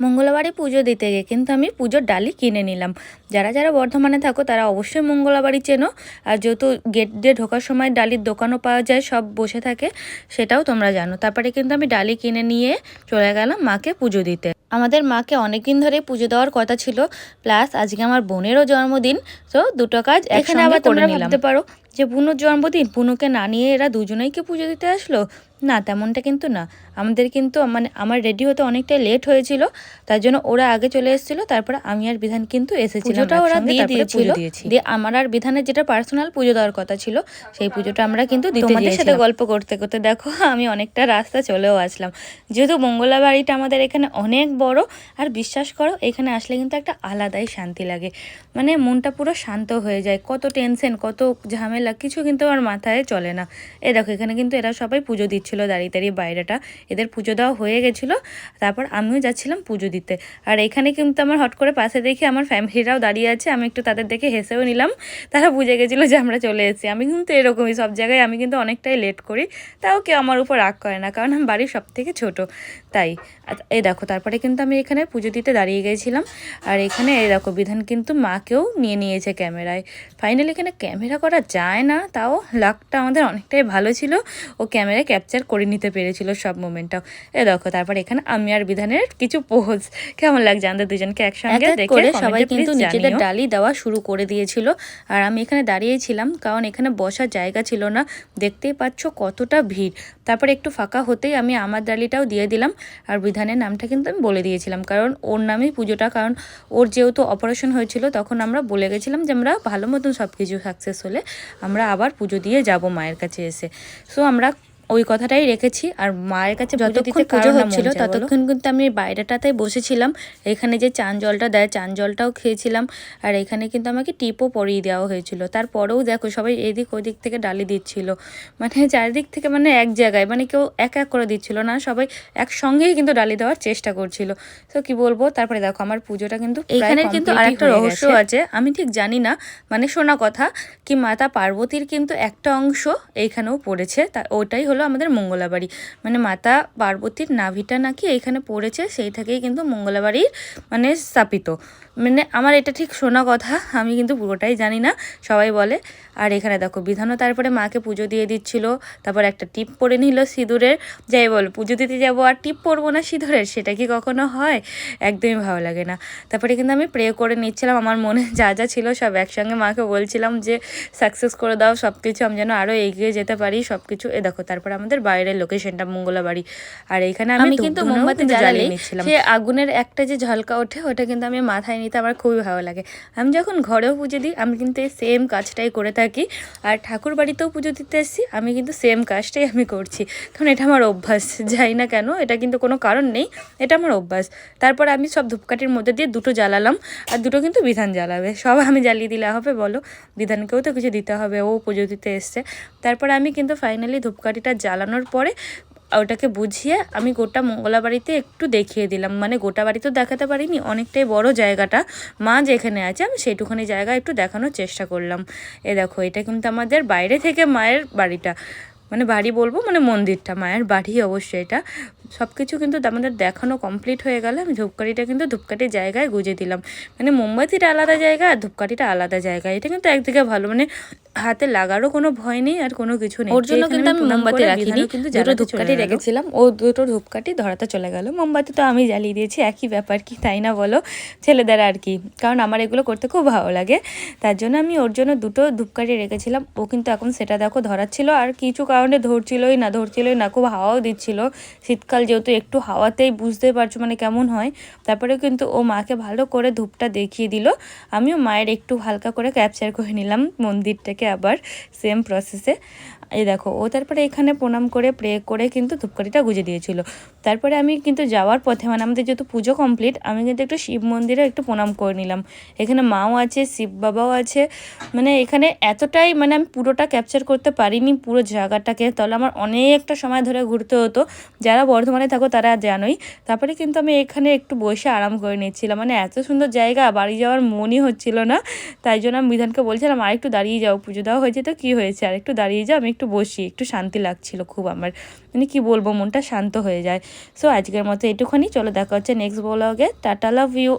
মঙ্গলবারে পুজো দিতে গিয়ে কিন্তু আমি পুজোর ডালি কিনে নিলাম। যারা যারা বর্ধমানে থাকো তারা অবশ্যই মঙ্গলবারই চেনো। আর যেহেতু গেট দিয়ে ঢোকার সময় ডালির দোকানও পাওয়া যায় সব বসে থাকে সেটাও তোমরা জানো। তারপরে কিন্তু আমি ডালি কিনে নিয়ে চলে গেলাম মাকে পুজো দিতে। আমাদের মাকে অনেকদিন ধরে পুজো দেওয়ার কথা ছিল প্লাস আজকে আমার বোনেরও জন্মদিন তো দুটো কাজ এখানে আবার তোমরা ভাবতে পারো যে বুনুর জন্মদিন বুনুকে না নিয়ে এরা দুজনেই কি পুজো দিতে আসলো? না তেমনটা কিন্তু না। আমাদের কিন্তু মানে আমার রেডি হতে অনেকটাই লেট হয়েছিল তার জন্য ওরা আগে চলে এসেছিল তারপরে আমি আর বিধান কিন্তু এসেছিলাম পুজোটা ওরা দিয়ে দিয়েছিল। দিয়ে আমার আর বিধানের যেটা পার্সোনাল পুজো দেওয়ার কথা ছিল সেই পুজোটা আমরা কিন্তু তোমাদের সাথে গল্প করতে করতে দেখো আমি অনেকটা রাস্তা চলেও আসলাম। যেহেতু মঙ্গলা বাড়িটা আমাদের এখানে অনেক বড় আর বিশ্বাস করো এখানে আসলে কিন্তু একটা আলাদাই শান্তি লাগে। মানে মনটা পুরো শান্ত হয়ে যায় কত টেনশন কত ঝামেলা কিছু কিন্তু আমার মাথায় চলে না। এ দেখো এখানে কিন্তু এরা সবাই পুজো দিচ্ছিল দাঁড়িয়ে দাঁড়িয়ে বাইরেটা। এদের পুজো দেওয়া হয়ে গেছিল, তারপর আমিও যাচ্ছিলাম পুজো দিতে। আর এখানে কিন্তু আমার হট করে পাশে দেখি আমার ফ্যামিলিরাও দাঁড়িয়ে আছে, আমি একটু তাদের দেখে হেসেও নিলাম। তারা বুঝে গেছিল যে আমরা চলে এসেছি। আমি কিন্তু এরকমই সব জায়গায় আমি কিন্তু অনেকটাই লেট করি, তাও কেউ আমার উপর রাগ করে না, কারণ আমি বাড়ির সব থেকে ছোটো, তাই। এই দেখো, তারপরে কিন্তু আমি এখানে পুজো দিতে দাঁড়িয়ে গেছিলাম। আর এখানে এই দেখো, বিধান কিন্তু মাকেও নিয়ে নিয়েছে ক্যামেরায়। ফাইনালি এখানে ক্যামেরা করা যায় না, তাও লাকটা আমাদের অনেকটাই ভালো ছিল। ও ক্যামেরায় ক্যাপচার করে নিতে পেরেছিল সব মোমেন্টটাও এ দেখো তারপর এখানে আমি আর বিধানের কিছু পোজ কেমন লাগছে? আমাদের দুজনকে একসঙ্গে এক এক দেখে সবাই কিন্তু নিজেদের ডালি দেওয়া শুরু করে দিয়েছিল। আর আমি এখানে দাঁড়িয়েছিলাম কারণ এখানে বসার জায়গা ছিল না। দেখতেই পাচ্ছ কতটা ভিড়। তারপরে একটু ফাঁকা হতেই আমি আমার ডালিটাও দিয়ে দিলাম। আর বিধানের নামটা কিন্তু আমি বলে দিয়েছিলাম কারণ ওর নামেই পুজোটা। কারণ ওর যেহেতু অপারেশন হয়েছিল তখন আমরা বলে গেছিলাম যে আমরা ভালো মতন সব কিছু সাকসেস হলে আমরা আবার পুজো দিয়ে যাব মায়ের কাছে এসে। সো আমরা ওই কথাটাই রেখেছি। আর মায়ের কাছে যতক্ষণ পুজো হচ্ছিল ততক্ষণ কিন্তু আমি বাইরেটাতেই বসেছিলাম। এখানে যে চান জলটা দেয় চান জলটাও খেয়েছিলাম। আর এখানে কিন্তু আমাকে টিপও পরিয়ে দেওয়া হয়েছিল। তারপরেও দেখো সবাই এদিক ওদিক থেকে ডালি দিচ্ছিল। মানে চারিদিক থেকে মানে এক জায়গায় মানে কেউ এক এক করে দিচ্ছিল না সবাই একসঙ্গেই কিন্তু ডালি দেওয়ার চেষ্টা করছিল। তো কি বলব? তারপরে দেখো আমার পুজোটা কিন্তু এখানে কিন্তু আরেকটা রহস্য আছে। আমি ঠিক জানি না। মানে শোনা কথা কি মাতা পার্বতীর কিন্তু একটা অংশ এইখানেও পড়েছে। তা ওটাই হলো আমাদের মঙ্গলাবাড়ি। মানে মাতা পার্বতীর নাভিটা নাকি এইখানে পড়েছে, সেই থেকেই কিন্তু মঙ্গলাবাড়ির মানে স্থাপিত। মানে আমার এটা ঠিক শোনা কথা আমি কিন্তু পুরোটাই জানি না সবাই বলে। আর এখানে দেখো বিধানও তারপরে মাকে পুজো দিয়ে দিচ্ছিল তারপর একটা টিপ পরে নিল সিঁদুরের। যাই বল পুজো দিতে যাব আর টিপ পরবো না সিঁদুরের সেটা কি কখনো হয়? একদমই ভালো লাগে না। তারপরে কিন্তু আমি প্রে করে নিচ্ছিলাম আমার মনে যা যা ছিল সব একসঙ্গে মাকে বলছিলাম যে সাকসেস করে দাও সব কিছু আমি যেন আরও এগিয়ে যেতে পারি সব কিছু এ দেখো তারপর আমাদের বাইরের লোকেশনটা মঙ্গলা বাড়ি। আর এখানে আমি কিন্তু মোমবাতি জ্বালিয়ে নিচ্ছিলাম। সে আগুনের একটা যে ঝলকা ওঠে ওটা কিন্তু আমি মাথায় নিতে আমার খুবই ভালো লাগে। আমি যখন ঘরেও পুজো দিই, আমি কিন্তু এই সেম কাজটাই করে থাকি। আর ঠাকুর বাড়িতেও পুজো দিতে এসেছি, আমি কিন্তু সেম কাজটাই আমি করছি। কারণ এটা আমার অভ্যাস, যাই না কেন, এটা কিন্তু কোনো কারণ নেই, এটা আমার অভ্যাস। তারপর আমি সব ধূপকাঠির মধ্যে দিয়ে দুটো জ্বালালাম, আর দুটো কিন্তু বিধান জ্বালাবে। সব আমি জ্বালিয়ে দিলে হবে, বলো? বিধানকেও তো কিছু দিতে হবে, ও পুজো দিতে এসছে। তারপর আমি কিন্তু ফাইনালি ধূপকাঠিটা জ্বালানোর পরে ওটাকে বুঝিয়ে আমি গোটা মঙ্গলা বাড়িতে একটু দেখিয়ে দিলাম। মানে গোটা বাড়ি তো দেখাতে পারিনি, অনেকটাই বড় জায়গাটা। মা যেখানে আছে, আমি সেইটুখানি জায়গা একটু দেখানোর চেষ্টা করলাম। এ দেখো, এটা কিন্তু আমাদের বাইরে থেকে মায়ের বাড়িটা। মানে বাড়ি বলব মানে মন্দিরটা মায়ের বাড়ি অবশ্যই এটা। সব কিছু কিন্তু আমাদের দেখানো কমপ্লিট হয়ে গেলে আমি ধূপকাঠিটা কিন্তু ধূপকাঠির জায়গায় গুজে দিলাম। মানে মোমবাতিটা আলাদা জায়গা আর ধূপকাঠিটা আলাদা জায়গা এটা কিন্তু একদিকে ভালো মানে হাতে লাগারও কোনো ভয় নেই আর কোনো কিছু নেই। ওর জন্য কিন্তু আমি মোমবাতি রাখিনি, কিন্তু দুটো ধূপকাঠি রেখেছিলাম ও দুটো ধূপকাঠি ধরাতে চলে গেল। মোমবাতি তো আমি জ্বালিয়ে দিয়েছি একই ব্যাপার কি তাই না বলো? ছেলেদের আর কি কারণ আমার এগুলো করতে খুব ভালো লাগে। তার জন্য আমি ওর জন্য দুটো ধূপকাঠি রেখেছিলাম ও কিন্তু এখন সেটা দেখো ধরাচ্ছিল আর কিছু কারণে ধরছিলই না ধরছিলই না, খুব হাওয়াও দিচ্ছিল। শীতকাল যেহেতু একটু হাওয়াতেই বুঝতে পারছ মানে কেমন হয়। তারপরে কিন্তু ও মাকে ভালো করে ধূপটা দেখিয়ে দিল। আমিও মায়ের একটু হালকা করে ক্যাপচার করে নিলাম মন্দিরটাকে আবার সেম প্রসেসে এই দেখো, ও তারপরে এখানে প্রণাম করে প্রে করে কিন্তু ধূপকাঠিটা গুজে দিয়েছিল। তারপরে আমি কিন্তু যাওয়ার পথে মানে আমাদের যেহেতু পুজো কমপ্লিট আমি কিন্তু একটু শিব মন্দিরে একটু প্রণাম করে নিলাম। এখানে মাও আছে, শিব বাবাও আছে। মানে এখানে এতটাই মানে আমি পুরোটা ক্যাপচার করতে পারিনি, পুরো জায়গাটাকে। তাহলে আমার অনেকটা সময় ধরে ঘুরতে হতো। যারা বর্ধমানে থাকো তারা জানোই। তারপরে কিন্তু আমি এখানে একটু বসে আরাম করে নিচ্ছিলাম। মানে এত সুন্দর জায়গা, বাড়ি যাওয়ার মনই হচ্ছিল না। তাই জন্য আমি বিধানকে বলছিলাম, আর একটু দাঁড়িয়ে যাও, পুজো দেওয়া হয়েছে তো কী হয়েছে? আর একটু দাঁড়িয়ে যাও, আমি একটু বসি, একটু শান্তি লাগছিল খুব আমার। মানে কি বলব, মনটা শান্ত হয়ে যায়। সো আজকের মতো এটুখানি। চলো দেখা হচ্ছে নেক্সট ব্লগে টাটা লাভ ইউ